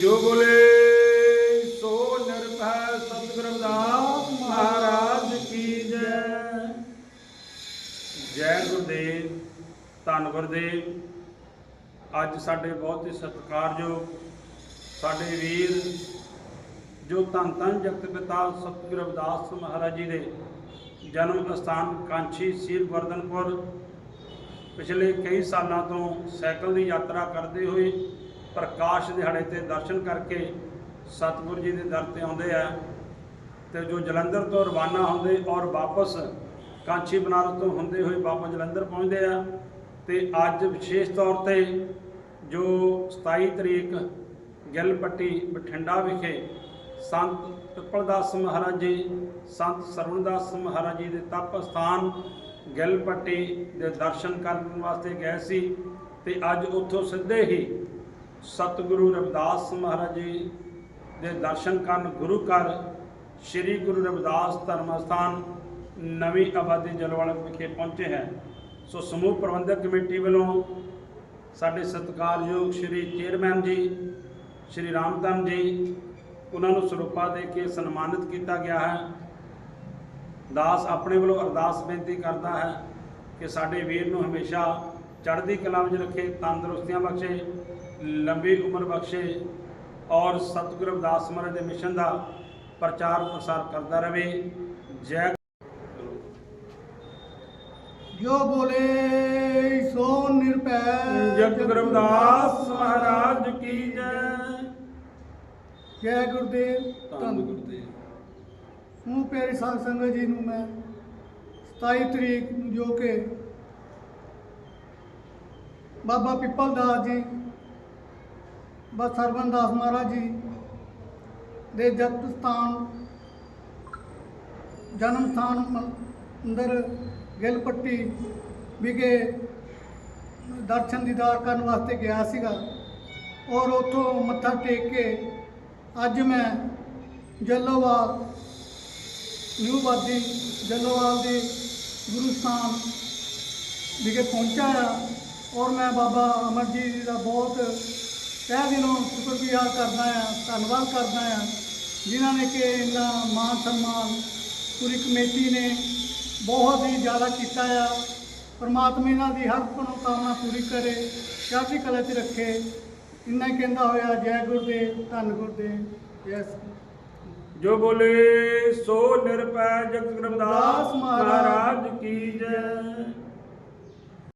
ਜੋ ਬੋਲੇ, ਸੋ ਨਿਰਭੈ ਸਤਿਗੁਰ ਰਵਿਦਾਸ ਮਹਾਰਾਜ ਕੀ ਜੈ। ਜੈ ਗੁਰਦੇਵ, ਧੰਨ ਗੁਰਦੇਵ। ਅੱਜ ਸਾਡੇ ਬਹੁਤ ਹੀ ਸਤਿਕਾਰਯੋਗ ਸਾਡੇ ਵੀਰ ਜੋ ਧੰਨ ਧੰਨ ਜਗਤ ਪਿਤਾ ਸਤਿਗੁਰ ਰਵਿਦਾਸ ਮਹਾਰਾਜ ਜੀ ਦੇ ਜਨਮ ਸਥਾਨ ਕਾਂਛੀ, ਸੀਰ ਵਰਦਨਪੁਰ ਪਿਛਲੇ ਕਈ ਸਾਲਾਂ ਤੋਂ ਸਾਈਕਲ ਦੀ ਯਾਤਰਾ ਕਰਦੇ ਹੋਏ ਪ੍ਰਕਾਸ਼ ਦਿਹਾੜੇ ਤੇ ਦਰਸ਼ਨ ਕਰਕੇ ਸਤਿਗੁਰੂ ਜੀ ਦੇ ਦਰ ਤੇ ਆਉਂਦੇ ਆ ਤੇ ਜੋ ਜਲੰਧਰ ਤੋਂ ਰਵਾਨਾ ਹੁੰਦੇ ਔਰ ਵਾਪਸ ਕਾਂਚੀ ਬਨਾਰਸ ਤੋਂ ਹੁੰਦੇ ਹੋਏ ਵਾਪਸ ਜਲੰਧਰ ਪਹੁੰਚਦੇ ਆ ਤੇ ਅੱਜ ਵਿਸ਼ੇਸ਼ ਤੌਰ ਤੇ ਜੋ 27 ਤਰੀਕ ਗਿੱਲਪੱਟੀ ਬਠਿੰਡਾ ਵਿਖੇ ਸੰਤ ਪਿੱਪਲਦਾਸ ਮਹਾਰਾਜ ਜੀ, ਸੰਤ ਸਰਵਣਦਾਸ ਮਹਾਰਾਜ ਜੀ ਦੇ ਤਪ ਸਥਾਨ ਗਿੱਲਪੱਟੀ ਦੇ ਦਰਸ਼ਨ ਕਰਨ ਵਾਸਤੇ ਗਏ ਸੀ ਤੇ ਅੱਜ ਉੱਥੋਂ ਸਿੱਧੇ ਹੀ ਸਤਿਗੁਰੂ ਰਵਿਦਾਸ ਮਹਾਰਾਜ ਜੀ ਦੇ ਦਰਸ਼ਨ ਕਰਨ ਗੁਰੂ ਘਰ, ਸ੍ਰੀ ਗੁਰੂ ਰਵਿਦਾਸ ਧਰਮ ਸਥਾਨ ਨਵੀਂ ਆਬਾਦੀ ਜਲਵਾਲ ਵਿਖੇ ਪਹੁੰਚੇ ਹੈ। ਸੋ ਸਮੂਹ ਪ੍ਰਬੰਧਕ ਕਮੇਟੀ ਵੱਲੋਂ ਸਾਡੇ ਸਤਿਕਾਰਯੋਗ ਸ੍ਰੀ ਚੇਅਰਮੈਨ ਜੀ, ਸ੍ਰੀ ਰਾਮਧਨ ਜੀ, ਉਹਨਾਂ ਨੂੰ ਸਰੂਪਾ ਦੇ ਕੇ ਸਨਮਾਨਿਤ ਕੀਤਾ ਗਿਆ ਹੈ। ਦਾਸ ਆਪਣੇ ਵੱਲੋਂ ਅਰਦਾਸ ਬੇਨਤੀ ਕਰਦਾ ਹੈ ਕਿ ਸਾਡੇ ਵੀਰ ਨੂੰ ਹਮੇਸ਼ਾ ਚੜ੍ਹਦੀ ਕਲਾ ਵਿੱਚ ਰੱਖੇ ਤੰਦਰੁਸਤੀਆਂ ਬਖਸ਼ੇ ਲੰਬੀ ਉਮਰ ਬਖਸ਼ੇ ਔਰ ਸਤਿਗੁਰੂ ਰਵਿਦਾਸ ਮਹਾਰਾਜ ਦੇ ਮਿਸ਼ਨ ਦਾ ਪ੍ਰਚਾਰ ਪ੍ਰਸਾਰ ਕਰਦਾ ਰਹੇ ਜੈ ਜੋ ਬੋਲੇ ਸੋ ਨਿਰਭੈ। ਜਗਤ ਰਵਿਦਾਸ ਮਹਾਰਾਜ ਕੀ ਜੈ। ਜੈ ਗੁਰਦੇਵ ਧੰਨ। ਗੁਰਦੇਵ। ਹੂੰ ਪਿਆਰੀ ਸਾਧ ਸੰਗਤ ਜੀ ਨੂੰ ਮੈਂ 27 ਤਰੀਕ ਨੂੰ ਜੋ ਕਿ ਬਾਬਾ ਪਿੱਪਲ ਦਾਸ ਜੀ ਬਾ ਸਰਵਨ ਦਾਸ ਮਹਾਰਾਜ ਜੀ ਦੇ ਜਗਤ ਸਥਾਨ, ਜਨਮ ਸਥਾਨ ਮ- ਅੰਦਰ ਗਿਲਪੱਟੀ ਵਿਖੇ ਦਰਸ਼ਨ ਦੀਦਾਰ ਕਰਨ ਵਾਸਤੇ ਗਿਆ ਸੀਗਾ ਔਰ ਉੱਥੋਂ ਮੱਥਾ ਟੇਕ ਕੇ ਅੱਜ ਮੈਂ ਜੱਲੋਵਾਲ, ਨਿਊ ਬਾਦੀ ਜੱਲੋਵਾਲ ਦੇ ਗੁਰੂ ਸਥਾਨ ਵਿਖੇ ਪਹੁੰਚਾ ਆ। ਔਰ ਮੈਂ ਬਾਬਾ ਅਮਰਜੀਤ ਜੀ ਦਾ ਬਹੁਤ ਤਹਿ ਦਿਲੋਂ ਸ਼ੁਕਰਗੁਜ਼ਾਰ ਕਰਦਾ ਆ ਧੰਨਵਾਦ ਕਰਦਾ ਆ ਜਿਨ੍ਹਾਂ ਨੇ ਕਿ ਇੰਨਾ ਮਾਨ ਸਨਮਾਨ ਪੂਰੀ ਕਮੇਟੀ ਨੇ ਬਹੁਤ ਹੀ ਜ਼ਿਆਦਾ ਕੀਤਾ ਆ। ਪਰਮਾਤਮਾ ਇਹਨਾਂ ਦੀ ਹਰ ਮਨੋਕਾਮਨਾ ਪੂਰੀ ਕਰੇ ਚੜ੍ਹਦੀ ਕਲਾ 'ਚ ਰੱਖੇ। ਇੰਨਾ ਹੀ ਕਹਿੰਦਾ ਹੋਇਆ ਜੈ ਗੁਰਦੇਵ ਧੰਨ ਗੁਰਦੇਵ ਜੈ ਜੋ ਬੋਲੇ ਸੋ ਨਿਰਭੈ ਜਗਤ ਮਹਾਰਾਜ। ਮਹਾਰਾਜ ਕੀ ਜੈ।